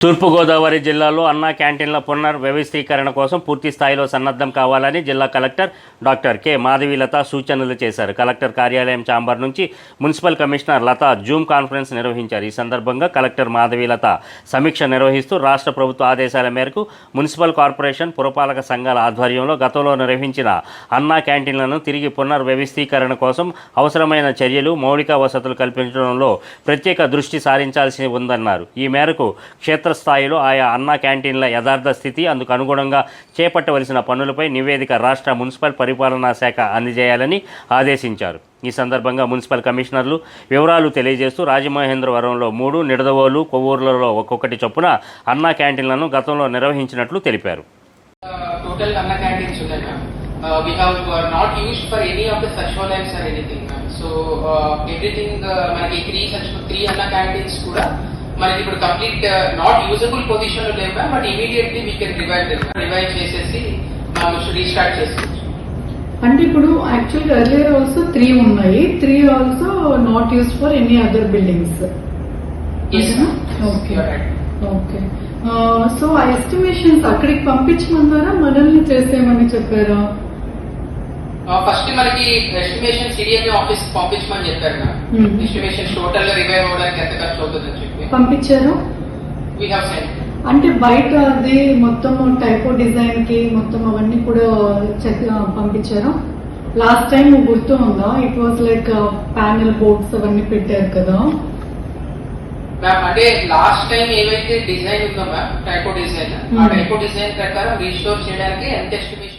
తూర్పుగోదావరి జిల్లాలో అన్నా క్యాంటీన్ల పునర్వ్యవస్థీకరణ కోసం పూర్తి స్థాయిలో సన్నద్ధం కావాలని జిల్లా కలెక్టర్ డాక్టర్ కె. మాధవీలత సూచనలు చేశారు. కలెక్టర్ కార్యాలయం ఛాంబర్ నుంచి municipal commissioner Latha zoom conference నిర్వహించారు. ఈ సందర్భంగా కలెక్టర్ మాధవీలత సమీక్ష నిర్వహిస్తూ రాష్ట్ర ప్రభుత్వ ఆదేశాల మేరకు మున్సిపల్ కార్పొరేషన్ పురపాలక సంఘాల ఆధ్వర్యంలో గతంలో నిర్వహించిన అన్నా క్యాంటీన్లను తిరిగి పునర్వ్యవస్థీకరణ కోసం అవసరమైన చర్యలు మౌలిక వసతులు కల్పించడంలో ప్రత్యేక దృష్టి సారించాల్సి ఉందన్నారు. ఈ మేరకు క్షేత్రస్థాయిలో ఆయా అన్నా క్యాంటీన్ల యథార్థ స్థితి అందుకు అనుగుణంగా చేపట్టవలసిన పనులపై నివేదిక రాష్ట్ర మున్సిపల్ పరిపాలనా శాఖ అందజేయాలని ఆదేశించారు. ఈ సందర్భంగా మున్సిపల్ కమిషనర్లు వివరాలు తెలియజేస్తూ రాజమహేంద్రవరంలో మూడు నిడదవోలు కొవ్వూరులలో ఒక్కొక్కటి చొప్పున అన్నా క్యాంటీన్లను గతంలో నిర్వహించినట్లు తెలిపారు. Total Anna canteens మనకి త్రీ అన్న క్యాంటీన్స్ కూడా మనకి ఇప్పుడు కంప్లీట్ నాట్ యూజబుల్ పొజిషన్లో లేవు but immediately we can revive revive చేసేసి మనం రీస్టార్ట్ చేసుకోవచ్చు. అంటే ఇప్పుడు యాక్చువల్గా ఎర్లియర్ ఆల్సో త్రీ ఉన్నాయి. Three also not used for any other buildings. Okay. Okay so ఆ ఎస్టిమేషన్స్ అక్కడికి పంపించమన్నారా మనల్ని చేసేయమని చెప్పారా? ఫస్ట్ మనకి ఎస్టిమేషన్ సిడిఎంఏ ఆఫీస్ పంపించమని చెప్పారు Hmm. ఎస్టిమేషన్ టోటల్గా రివైవ్ అవ్వడానికి ఎంత ఖర్చు అవుతుందని చెప్పి. పంపించారా? వీ హ్యావ్ సెండ్ అంటే బయట అది మొత్తం టైపో డిజైన్కి మొత్తం అవన్నీ కూడా పంపించారా? లాస్ట్ టైం గుర్తు ఉందా? It was like panel boards అవన్నీ పెట్టారు కదా. మ్యామ్ అంటే లాస్ట్ టైం ఏవైతే డిజైన్ ఉందో మ్యామ్ టైపో డిజైన్ ఆ Hmm. టైపో డిజైన్ ప్రకారం రీస్టోర్ చేయడానికి ఎంత ఎస్టిమేషన్